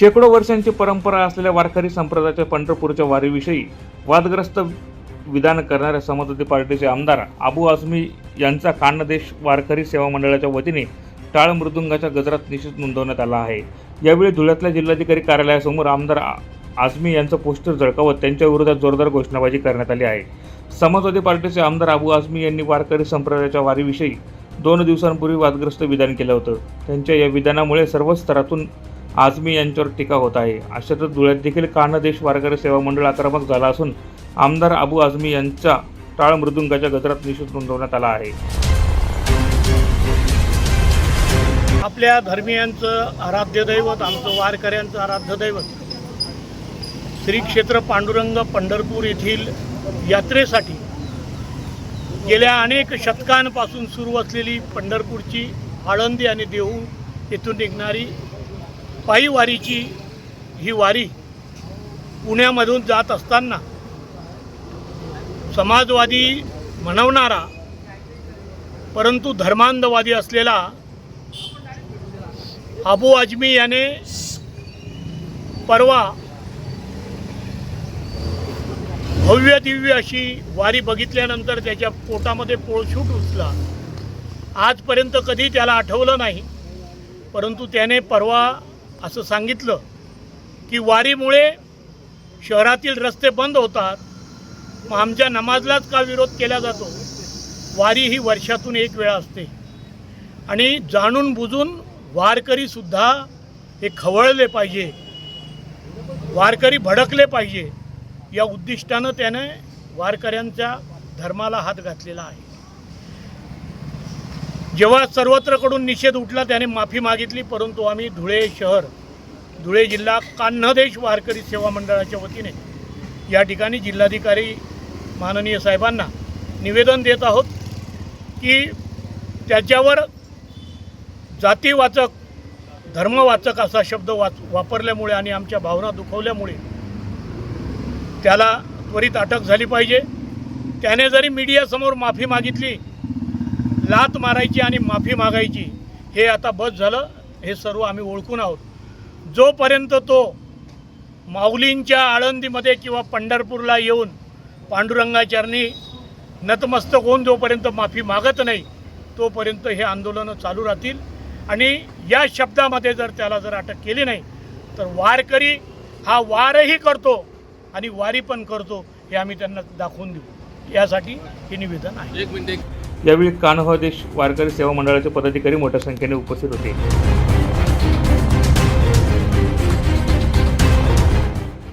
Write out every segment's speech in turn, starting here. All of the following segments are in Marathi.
शेकडो वर्षांची परंपरा असलेल्या वारकरी संप्रदायाच्या पंढरपूरच्या वारीविषयी वादग्रस्त विधान करणाऱ्या समाजवादी पार्टीचे आमदार आबू आझमी यांचा कानदेश वारकरी सेवा मंडळाच्या वतीने टाळ मृदुंगाच्या गजरात निषेध नोंदवण्यात आला आहे. यावेळी धुळ्यातल्या जिल्हाधिकारी कार्यालयासमोर आमदार आ- आझमी यांचं पोस्टर झळकावत त्यांच्या विरोधात जोरदार घोषणाबाजी करण्यात आली आहे. समाजवादी पार्टीचे आमदार आबू आझमी यांनी वारकरी संप्रदायाच्या वारीविषयी दोन दिवसांपूर्वी वादग्रस्त विधान केलं होतं. त्यांच्या या विधानामुळे सर्व स्तरातून आझमी यांच्यावर टीका होत आहे. अशातच धुळ्यात देखील कानदेश वारकरी सेवा मंडळ आक्रमक झाला असून आमदार अबू आझमी यांचा टाळ मृदुंगाच्या गजरात निषेध नोंदवण्यात आला आहे. आपल्या धर्मियांचं आराध्य दैवत आमचं वारकऱ्यांचं आराध्य दैवत श्री क्षेत्र पांडुरंग पंढरपूर येथील यात्रेसाठी गेल्या अनेक शतकांपासून सुरू असलेली पंढरपूरची आळंदी आणि देहू येथून निघणारी पायी वारीची ही वारी पुण्यामधून जात असताना समाजवादी म्हणवणारा परंतु धर्मांधवादी असलेला अबू आजमी याने परवा भव्य दिव्य अशी वारी बघितल्यानंतर त्याच्या पोटामध्ये पोळशूट उचला आजपर्यंत कधी त्याला आठवलं नाही परंतु त्याने परवा असं सांगितलं की वारीमुळे शहरातील रस्ते बंद होतात. मग आमच्या नमाजलाच का विरोध केला जातो? वारी ही वर्षातून एक वेळा असते. आणि जाणून बुजून वारकरीसुद्धा हे खवळले पाहिजे. वारकरी भडकले पाहिजे. या उद्दिष्टानं त्याने वारकऱ्यांच्या धर्माला हात घातलेला आहे. जेव्हा सर्वत्रकडून निषेध उठला त्याने माफी मागितली परंतु आम्ही धुळे शहर धुळे जिल्हा कान्हदेश वारकरी सेवा मंडळाच्या वतीने या ठिकाणी जिल्हाधिकारी माननीय साहेबांना निवेदन देत आहोत की त्याच्यावर जातीवाचक धर्मवाचक असा शब्द वाच वापरल्यामुळे आणि आमच्या भावना दुखवल्यामुळे त्याला त्वरित अटक झाली पाहिजे. त्याने जरी मीडियासमोर माफी मागितली लात मारायची आणि माफी मागायची हे आता बस झालं हे सर्व आम्ही ओळखून आहोत. जोपर्यंत तो माऊलींच्या आळंदीमध्ये किंवा पंढरपूरला येऊन पांडुरंगाचरणी नतमस्तक होऊन जोपर्यंत माफी मागत नाही तोपर्यंत हे आंदोलनं चालू राहतील. आणि या शब्दामध्ये जर त्याला जर अटक केली नाही तर वारकरी हा वारही करतो आणि वारी पण करतो हे आम्ही त्यांना दाखवून देऊ. यासाठी हे निवेदन आहे. यावेळी कान्हदेश वारकरी सेवा मंडळाचे पदाधिकारी मोठ्या संख्येने उपस्थित होते.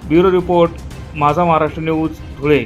ब्युरो रिपोर्ट माझा महाराष्ट्र न्यूज धुळे.